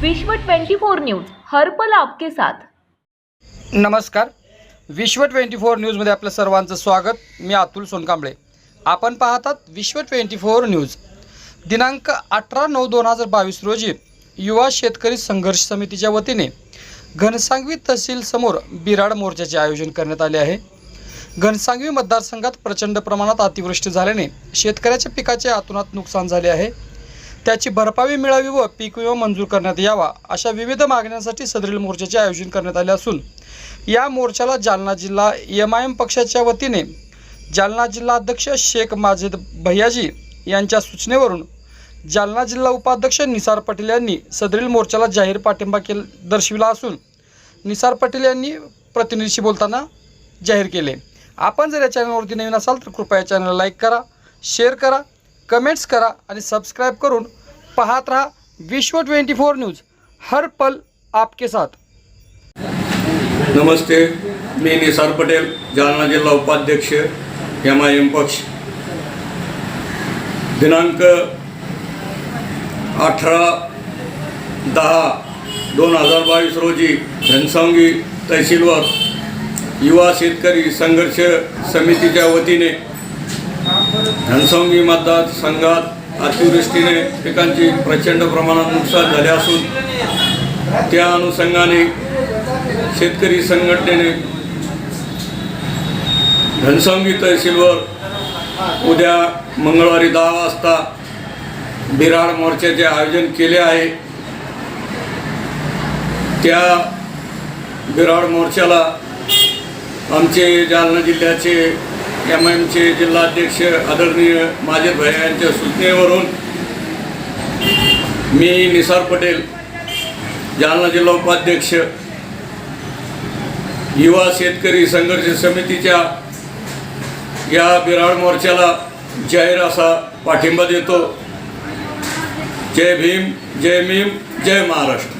विश्व 24 न्यूज हर्पल आपके साथ. नमस्कार. विश्व ट्वेंटी फोर न्यूजमध्ये आपलं सर्वांचं स्वागत. मी अतुल सोनकांबळे. आपण पाहतात विश्व ट्वेंटी फोर न्यूज. दिनांक अठरा नऊ दोन हजार बावीस रोजी युवा शेतकरी संघर्ष समितीच्या वतीने घनसांगवी तहसील समोर बिराड मोर्चाचे आयोजन करण्यात आले आहे. घनसांगवी मतदारसंघात प्रचंड प्रमाणात अतिवृष्टी झाल्याने शेतकऱ्याच्या पिकाचे आतुनात नुकसान झाले आहे. त्याची भरपाई मिळावी व पीक विमा मंजूर करण्यात यावा अशा विविध मागण्यांसाठी सदरील मोर्चाचे आयोजन करण्यात आले असून या मोर्चाला जालना जिल्हा एम आय एम पक्षाच्या वतीने जालना जिल्हा अध्यक्ष शेख माजिद भैयाजी यांच्या सूचनेवरून जालना जिल्हा उपाध्यक्ष निसार पटेल यांनी सदरील मोर्चाला जाहीर पाठिंबा केल दर्शविला असून निसार पटेल यांनी प्रतिनिधीशी बोलताना जाहीर केले. आपण जर या चॅनलवरती नवीन असाल तर कृपया या चॅनलला लाईक करा शेअर करा कमेंट्स करा आणि सबस्क्राईब करून पाहत राहा विश्व ट्वेंटी फोर न्यूज. हर पल आपके साथ. नमस्ते मी निसार पटेल जालना जिल्हा उपाध्यक्ष एम आय एम पक्ष. दिनांक अठरा दहा दोन हजार बावीस रोजी घनसावंगी तहसीलवर युवा शेतकरी संघर्ष समितीच्या वतीने घनसावंगी मतदारसंघात अतिवृष्टीने पिकांची प्रचंड प्रमाणात नुकसान झाले असून त्या अनुषंगाने शेतकरी संघटनेने घनसावंगी तहसीलवर उद्या मंगळवारी दहा वाजता बिराड मोर्चाचे आयोजन केले आहे त्या बिराड मोर्चाला आमचे जालना जिल्ह्याचे एम एमचे जिल्हाध्यक्ष आदरणीय माझे भैया यांच्या सूचनेवरून मी निसार पटेल जालना जिल्हा उपाध्यक्ष युवा शेतकरी संघर्ष समितीच्या या बिराड मोर्चाला जाहीर असा पाठिंबा देतो. जय भीम जय भीम जय महाराष्ट्र.